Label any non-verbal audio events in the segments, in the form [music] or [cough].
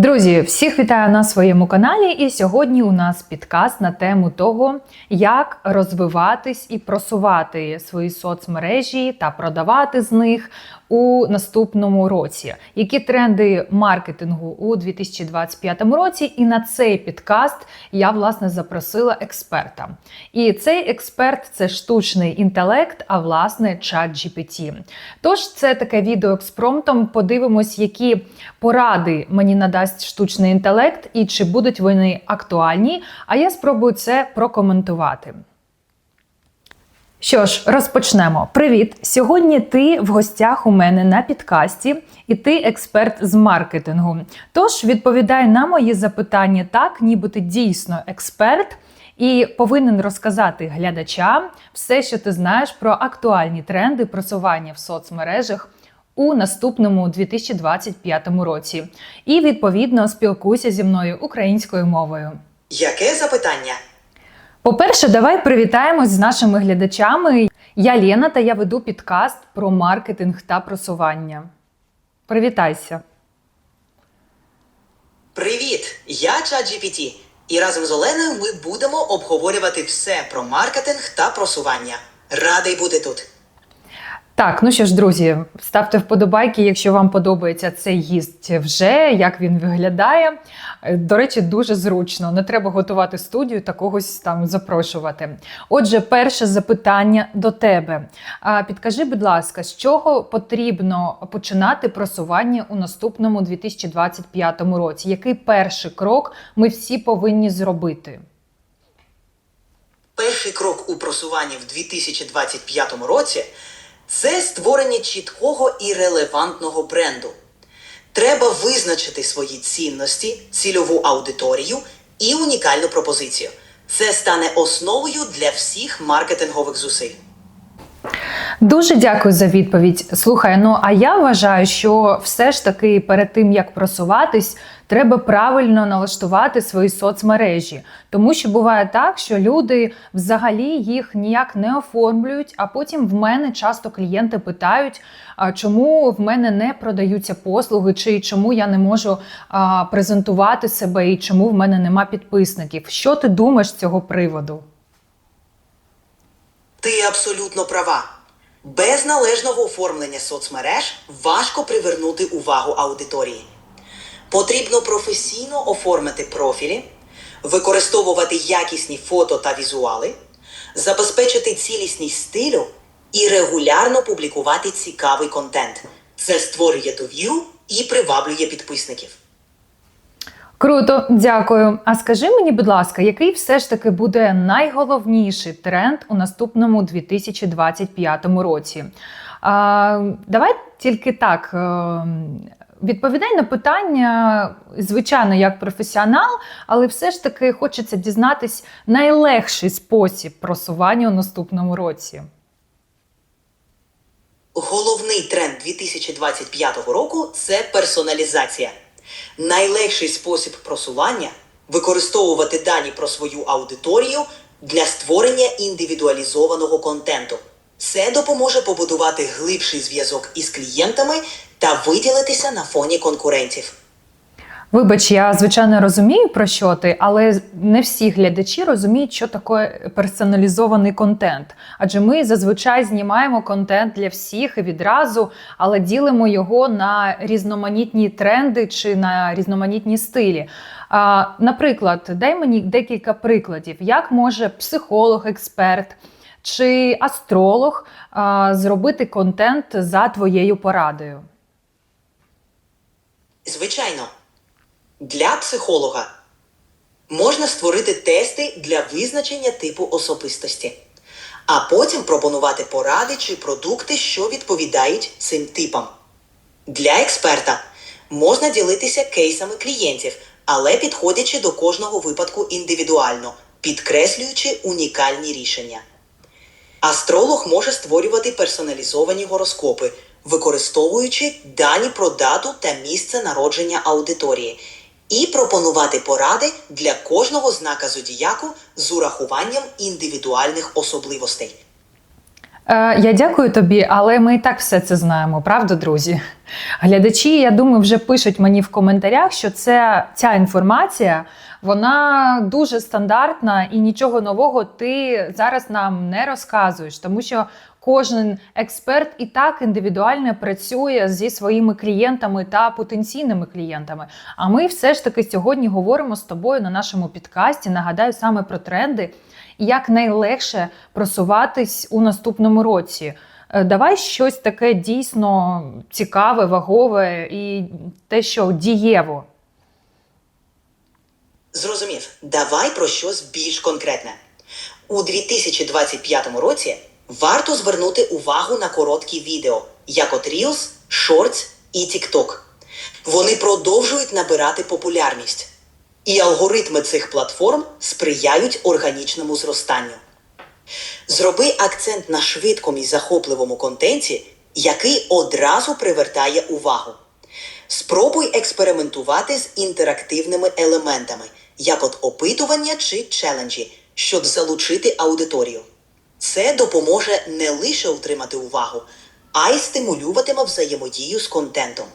Друзі, всіх вітаю на своєму каналі. І сьогодні у нас підкаст на тему того, як розвиватись і просувати свої соцмережі та продавати з них у наступному році. Які тренди маркетингу у 2025 році? І на цей підкаст я власне запросила експерта. І цей експерт це штучний інтелект, а власне чат GPT. Тож це таке відео експромтом. Подивимось, які поради мені надасть штучний інтелект і чи будуть вони актуальні. А я спробую це прокоментувати. Що ж, розпочнемо. Привіт! Сьогодні ти в гостях у мене на підкасті, і ти експерт з маркетингу. Тож відповідай на мої запитання так, ніби ти дійсно експерт. І повинен розказати глядачам все, що ти знаєш про актуальні тренди просування в соцмережах у наступному 2025 році. І відповідно спілкуйся зі мною українською мовою. Яке запитання? По-перше, давай привітаємось з нашими глядачами. Я Лєна та я веду підкаст про маркетинг та просування. Привітайся! Привіт! Я ChatGPT. І разом з Оленою ми будемо обговорювати все про маркетинг та просування. Радий бути тут. Так, ну що ж, друзі, ставте вподобайки, якщо вам подобається цей гість вже, як він виглядає. Е, До речі, дуже зручно. Не треба готувати студію та когось там запрошувати. Отже, перше запитання до тебе. Підкажи, будь ласка, з чого потрібно починати просування у наступному 2025 році? Який перший крок ми всі повинні зробити? Перший крок у просуванні в 2025 році це створення чіткого і релевантного бренду. Треба визначити свої цінності, цільову аудиторію і унікальну пропозицію. Це стане основою для всіх маркетингових зусиль. Дуже дякую за відповідь. Слухай, ну а я вважаю, що все ж таки перед тим як просуватись, треба правильно налаштувати свої соцмережі. Тому що буває так, що люди взагалі їх ніяк не оформлюють, а потім в мене часто клієнти питають, чому в мене не продаються послуги, чи чому я не можу презентувати себе, і чому в мене нема підписників. Що ти думаєш з цього приводу? Ти абсолютно права. Без належного оформлення соцмереж важко привернути увагу аудиторії. Потрібно професійно оформити профілі, використовувати якісні фото та візуали, забезпечити цілісність стилю і регулярно публікувати цікавий контент. Це створює довіру і приваблює підписників. Круто, дякую. А скажи мені, будь ласка, який все ж таки буде найголовніший тренд у наступному 2025 році? А, давай тільки так. е, Відповідай на питання, звичайно, як професіонал, але все ж таки хочеться дізнатись найлегший спосіб просування у наступному році. Головний тренд 2025 року це персоналізація. Найлегший спосіб просування використовувати дані про свою аудиторію для створення індивідуалізованого контенту. Це допоможе побудувати глибший зв'язок із клієнтами та виділитися на фоні конкурентів. Вибач, я звичайно розумію про що ти, але не всі глядачі розуміють, що таке персоналізований контент. Адже ми зазвичай знімаємо контент для всіх і відразу, але ділимо його на різноманітні тренди чи на різноманітні стилі. А, наприклад, дай мені декілька прикладів, як може психолог, експерт чи астролог а, зробити контент за твоєю порадою. Звичайно, для психолога можна створити тести для визначення типу особистості, а потім пропонувати поради чи продукти, що відповідають цим типам. Для експерта можна ділитися кейсами клієнтів, але підходячи до кожного випадку індивідуально, підкреслюючи унікальні рішення. Астролог може створювати персоналізовані гороскопи, використовуючи дані про дату та місце народження аудиторії, і пропонувати поради для кожного знака зодіяку з урахуванням індивідуальних особливостей. Е, Я дякую тобі, але ми і так все це знаємо, правда, друзі? Глядачі, я думаю, вже пишуть мені в коментарях, що це, ця інформація вона дуже стандартна і нічого нового ти зараз нам не розказуєш, тому що кожен експерт і так індивідуально працює зі своїми клієнтами та потенційними клієнтами. А ми все ж таки сьогодні говоримо з тобою на нашому підкасті. Нагадаю саме про тренди і як найлегше просуватись у наступному році. Е, Давай щось таке дійсно цікаве, вагове і те, що дієво. Зрозумів, давай про щось більш конкретне. У 2025 році варто звернути увагу на короткі відео, як от Reels, Shorts і TikTok. Вони продовжують набирати популярність, і алгоритми цих платформ сприяють органічному зростанню. Зроби акцент на швидкому і захопливому контенті, який одразу привертає увагу. Спробуй експериментувати з інтерактивними елементами, як от опитування чи челенджі, щоб залучити аудиторію. Це допоможе не лише утримати увагу, а й стимулюватиме взаємодію з контентом.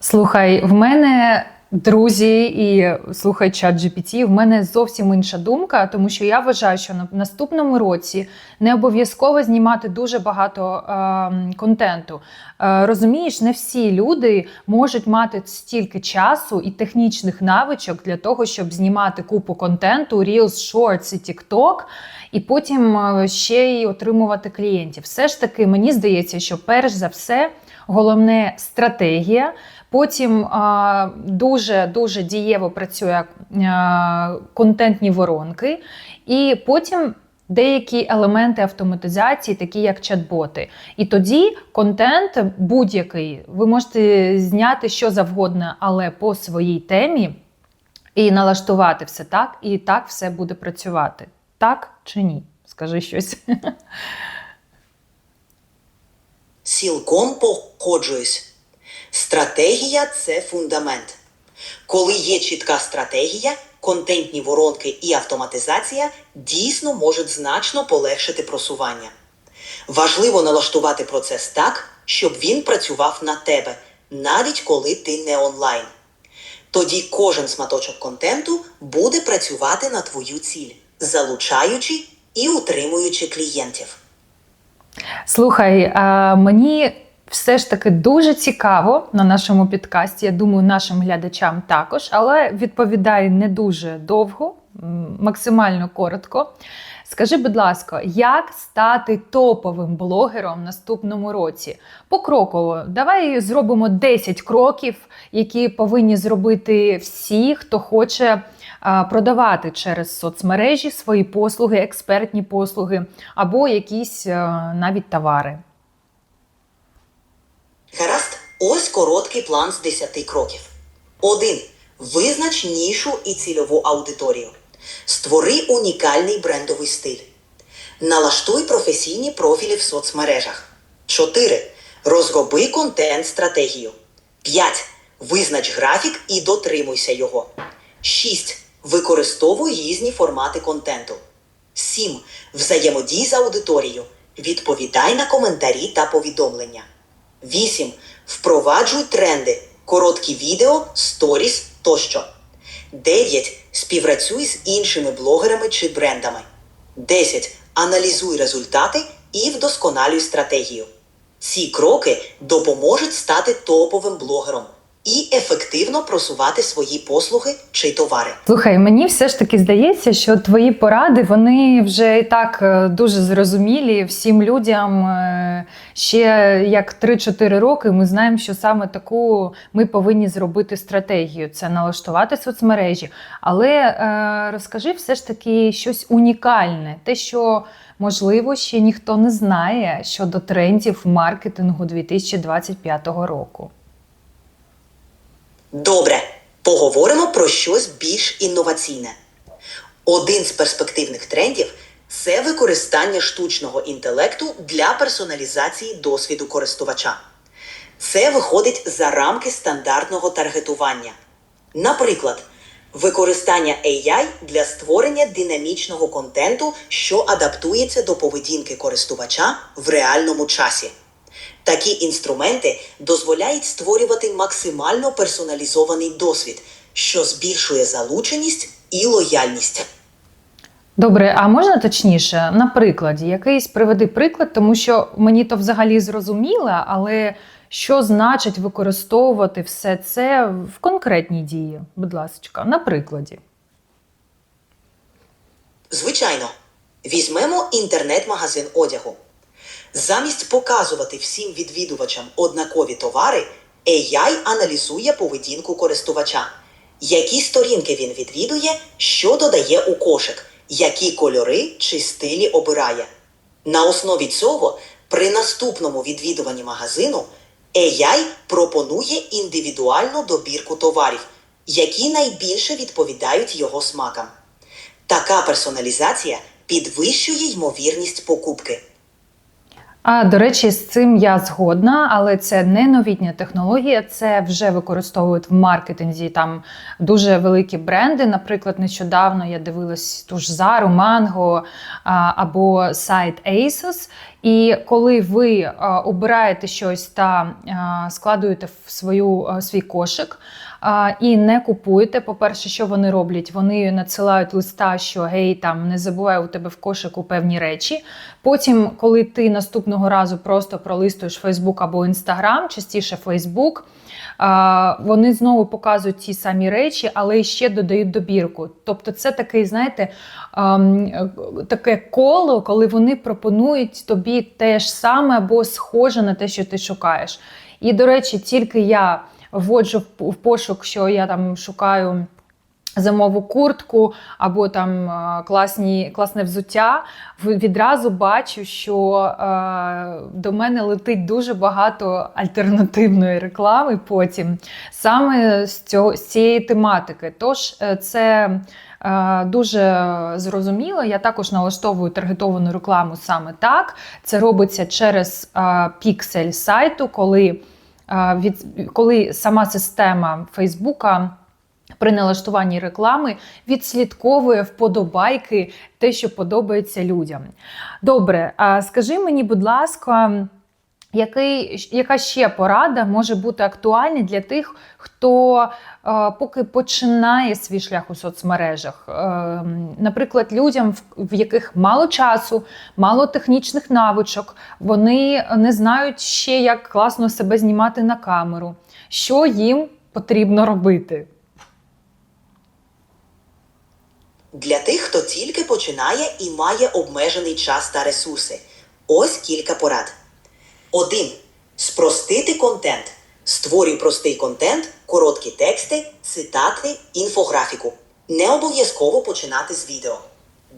Слухай, в мене друзі і слухай чат GPT, в мене зовсім інша думка, тому що я вважаю, що на наступному році не обов'язково знімати дуже багато е, контенту. Е, розумієш, не всі люди можуть мати стільки часу і технічних навичок для того, щоб знімати купу контенту, Reels, Shorts і TikTok, і потім е, ще й отримувати клієнтів. Все ж таки, мені здається, що перш за все головне стратегія. Потім дуже дуже дієво працює контентні воронки, і потім деякі елементи автоматизації, такі як чат-боти. І тоді контент будь-який ви можете зняти що завгодно, але по своїй темі, і налаштувати все так, і так все буде працювати. Так чи ні? Скажи щось. [laughs] Цілком погоджуюсь. Стратегія це фундамент. Коли є чітка стратегія, контентні воронки і автоматизація дійсно можуть значно полегшити просування. Важливо налаштувати процес так, щоб він працював на тебе, навіть коли ти не онлайн. Тоді кожен сматочок контенту буде працювати на твою ціль, залучаючи і утримуючи клієнтів. Слухай, а мені все ж таки дуже цікаво на нашому підкасті. Я думаю, нашим глядачам також, але відповідаю не дуже довго, максимально коротко. Скажи, будь ласка, як стати топовим блогером в наступному році? Покроково, давай зробимо 10 кроків, які повинні зробити всі, хто хоче продавати через соцмережі свої послуги, експертні послуги або якісь навіть товари. Гаразд, ось короткий план з 10 кроків. 1. Визнач нішу і цільову аудиторію. Створи унікальний брендовий стиль. Налаштуй професійні профілі в соцмережах. 4. Розроби контент-стратегію. 5. Визнач графік і дотримуйся його. 6. Використовуй різні формати контенту. 7. Взаємодій з аудиторією. Відповідай на коментарі та повідомлення. 8. Впроваджуй тренди, короткі відео, сторіс тощо. 9. Співпрацюй з іншими блогерами чи брендами. 10. Аналізуй результати і вдосконалюй стратегію. Ці кроки допоможуть стати топовим блогером і ефективно просувати свої послуги чи товари. Слухай, мені все ж таки здається, що твої поради вони вже і так е, дуже зрозумілі всім людям. е, Ще як 3-4 роки ми знаємо, що саме таку ми повинні зробити стратегію це налаштувати соцмережі. Але е, розкажи все ж таки щось унікальне, те, що можливо ще ніхто не знає щодо трендів маркетингу 2025 року. Добре, поговоримо про щось більш інноваційне. Один з перспективних трендів це використання штучного інтелекту для персоналізації досвіду користувача. Це виходить за рамки стандартного таргетування. Наприклад, Використання AI для створення динамічного контенту, що адаптується до поведінки користувача в реальному часі. Такі інструменти дозволяють створювати максимально персоналізований досвід, що збільшує залученість і лояльність. Добре, а можна точніше, на прикладі, якийсь приведи приклад, тому що мені то взагалі зрозуміло, але що значить використовувати все це в конкретній дії? Будь ласка, на прикладі. Звичайно, візьмемо інтернет-магазин одягу. Замість показувати всім відвідувачам однакові товари, AI аналізує поведінку користувача, які сторінки він відвідує, що додає у кошик, які кольори чи стилі обирає. На основі цього, при наступному відвідуванні магазину, AI пропонує індивідуальну добірку товарів, які найбільше відповідають його смакам. Така персоналізація підвищує ймовірність покупки. А до речі, з цим я згодна, але це не новітня технологія, це вже використовують в маркетинзі. Там дуже великі бренди. Наприклад, нещодавно я дивилась ту ж Зару, Манго або сайт ASOS. І коли ви обираєте щось та складуєте в свою свій кошик. І не купуєте. По-перше, що вони роблять? Вони надсилають листа, що гей, там не забувай у тебе в кошику певні речі. Потім, коли ти наступного разу просто пролистуєш Фейсбук або Інстаграм, частіше Фейсбук, вони знову показують ті самі речі, але ще додають добірку. Тобто, це такий, знаєте, таке коло, коли вони пропонують тобі те ж саме або схоже на те, що ти шукаєш. І, до речі, тільки я вводжу в пошук, що я там шукаю. Зимову куртку або там е, класні, класне взуття, відразу бачу, що е, до мене летить дуже багато альтернативної реклами потім саме з, цього, з цієї тематики. Тож е, це е, дуже зрозуміло. Я також налаштовую таргетовану рекламу саме так. Це робиться через е, піксель сайту, коли від коли сама система Фейсбука. При налаштуванні реклами відслідковує вподобайки те, що подобається людям. Добре, а скажи мені, будь ласка, який, яка ще порада може бути актуальна для тих, хто е, поки починає свій шлях у соцмережах? Е, наприклад, людям, в, яких мало часу, мало технічних навичок, вони не знають ще, як класно себе знімати на камеру. Що їм потрібно робити? Для тих, хто тільки починає і має обмежений час та ресурси. Ось кілька порад. 1. Спростити контент. Створюй простий контент, короткі тексти, цитати, інфографіку. Не обов'язково починати з відео.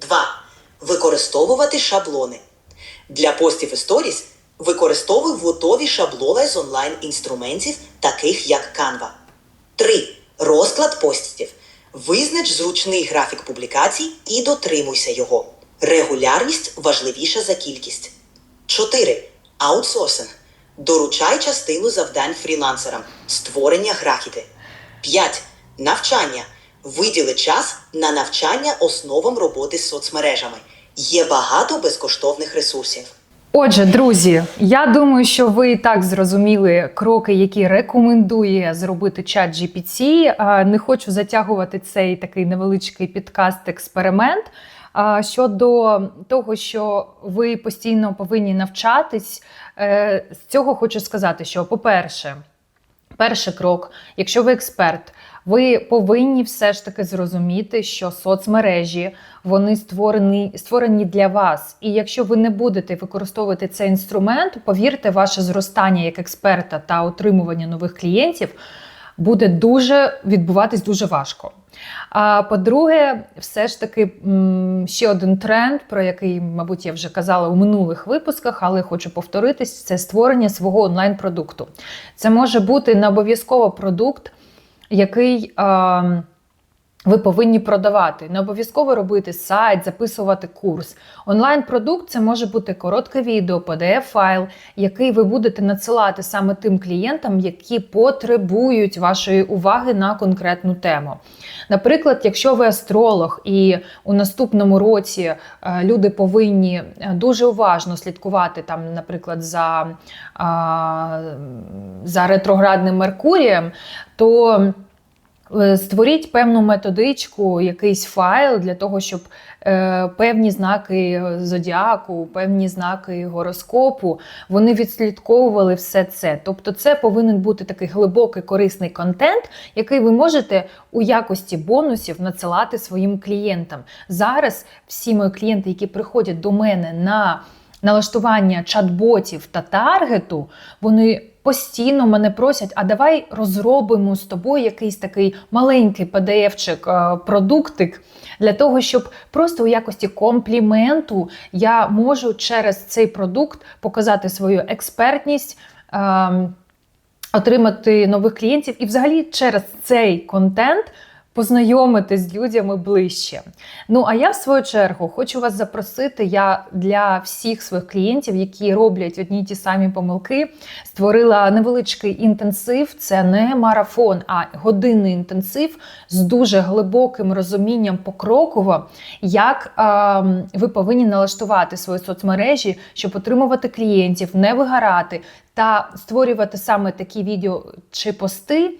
2. Використовувати шаблони. Для постів і сторіс використовуй готові шаблони з онлайн-інструментів, таких як Canva. 3. Розклад постів. Визнач зручний графік публікацій і дотримуйся його. Регулярність важливіша за кількість. 4. Аутсорсинг. Доручай частину завдань фрілансерам. Створення графіки. 5. Навчання. Виділи час на навчання основам роботи з соцмережами. Є багато безкоштовних ресурсів. Отже, друзі, я думаю, що ви і так зрозуміли кроки, які рекомендує зробити чат GPT. Не хочу затягувати цей такий невеличкий підкаст-експеримент. Щодо того, що ви постійно повинні навчатись, е, з цього хочу сказати, що, по-перше, перший крок, якщо ви експерт, ви повинні все ж таки зрозуміти, що соцмережі вони створені створені для вас. І якщо ви не будете використовувати цей інструмент, повірте, ваше зростання як експерта та отримування нових клієнтів буде дуже відбуватись дуже важко. А по-друге, все ж таки ще один тренд, про який, мабуть, я вже казала у минулих випусках, але хочу повторитись: це створення свого онлайн-продукту. Це може бути не обов'язково продукт, який. А, ви повинні продавати. Не обов'язково робити сайт, записувати курс. Онлайн-продукт це може бути коротке відео, PDF-файл, який ви будете надсилати саме тим клієнтам, які потребують вашої уваги на конкретну тему. Наприклад, якщо ви астролог і у наступному році е, люди повинні е, дуже уважно слідкувати там, наприклад, за, за ретроградним Меркурієм, то Створіть певну методичку, якийсь файл для того, щоб е, певні знаки зодіаку, певні знаки гороскопу вони відслідковували все це. Тобто, це повинен бути такий глибокий корисний контент, який ви можете у якості бонусів надсилати своїм клієнтам. Зараз всі мої клієнти, які приходять до мене на налаштування чат-ботів та таргету, вони постійно мене просять: а давай розробимо з тобою якийсь такий маленький PDF-чик, е, продуктик для того, щоб просто у якості компліменту я можу через цей продукт показати свою експертність. ем, Отримати нових клієнтів і, взагалі, через цей контент познайомитись з людьми ближче. Ну а я в свою чергу хочу вас запросити. Я для всіх своїх клієнтів, які роблять одні й ті самі помилки, створила невеличкий інтенсив. Це не марафон, а годинний інтенсив з дуже глибоким розумінням покроково, як е, ви повинні налаштувати свої соцмережі, щоб отримувати клієнтів, не вигорати. Та створювати саме такі відео чи пости, е,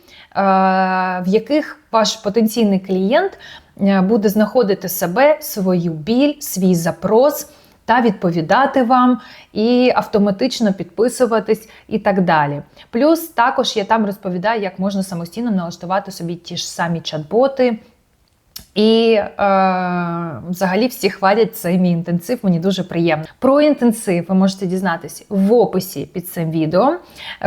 в яких ваш потенційний клієнт е, буде знаходити себе, свою біль, свій запрос та відповідати вам і автоматично підписуватись і так далі. Плюс також я там розповідаю, як можна самостійно налаштувати собі ті ж самі чат-боти. І е, взагалі всі хвалять цей мій інтенсив, мені дуже приємно. Про інтенсив ви можете дізнатись в описі під цим відео.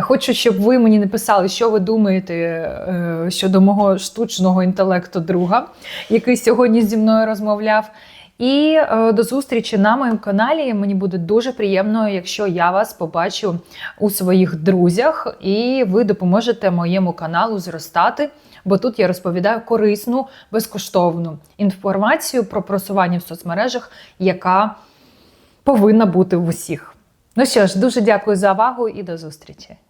Хочу, щоб ви мені написали, що ви думаєте е, щодо мого штучного інтелекту друга, який сьогодні зі мною розмовляв. І е, до зустрічі на моєму каналі. Мені буде дуже приємно, якщо я вас побачу у своїх друзях, і ви допоможете моєму каналу зростати. Бо тут я розповідаю корисну, безкоштовну інформацію про просування в соцмережах, яка повинна бути в усіх. Ну що ж, дуже дякую за увагу і до зустрічі.